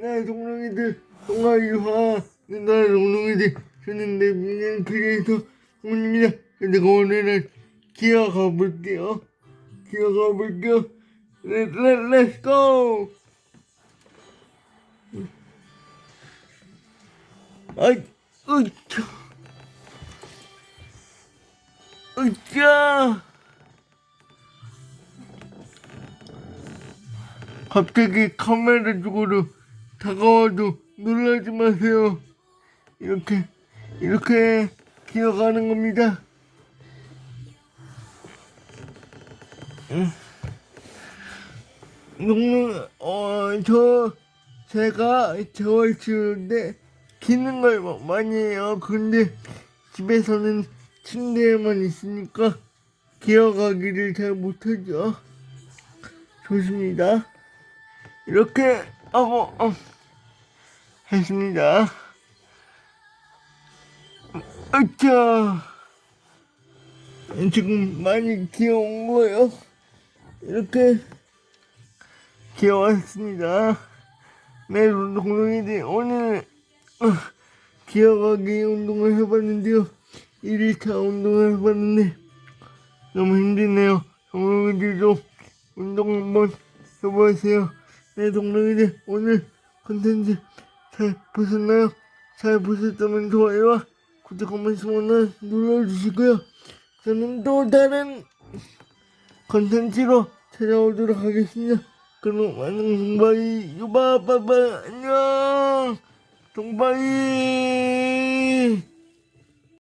네, 동롱이들, 동아리화, 네, 나의 동롱이들, 저는 내비는 크리에이터 홍입니다. 제가 오늘은 기어 가 볼게요. 기어 가 볼게요. 렛, 렛, 렛츠 고! 아이, 으차. 으차. 갑자기 카메라 쪽으로 다가와도 놀라지 마세요. 이렇게, 이렇게 기어가는 겁니다. 음. 농농, 어, 저, 제가 치우는데 기는 걸 마- 많이 해요. 근데 집에서는 침대에만 있으니까 기어가기를 잘 못하죠. 좋습니다. 이렇게 하고 어, 했습니다. 아차 지금 많이 귀여운 거예요. 이렇게 귀여웠습니다. 네, 동동이들 오늘 어, 기어가기 운동을 해봤는데요. 1일차 운동을 해봤는데 너무 힘드네요. 동동이들도 운동 한번 해보세요. 네, 동동이들 오늘 컨텐츠 잘 보셨나요? 잘 보셨다면 좋아요와 구독 한 번씩만 눌러주시고요. 저는 또 다른 컨텐츠로 찾아오도록 하겠습니다. 그럼 안녕 동바이 유바바바 안녕 동바이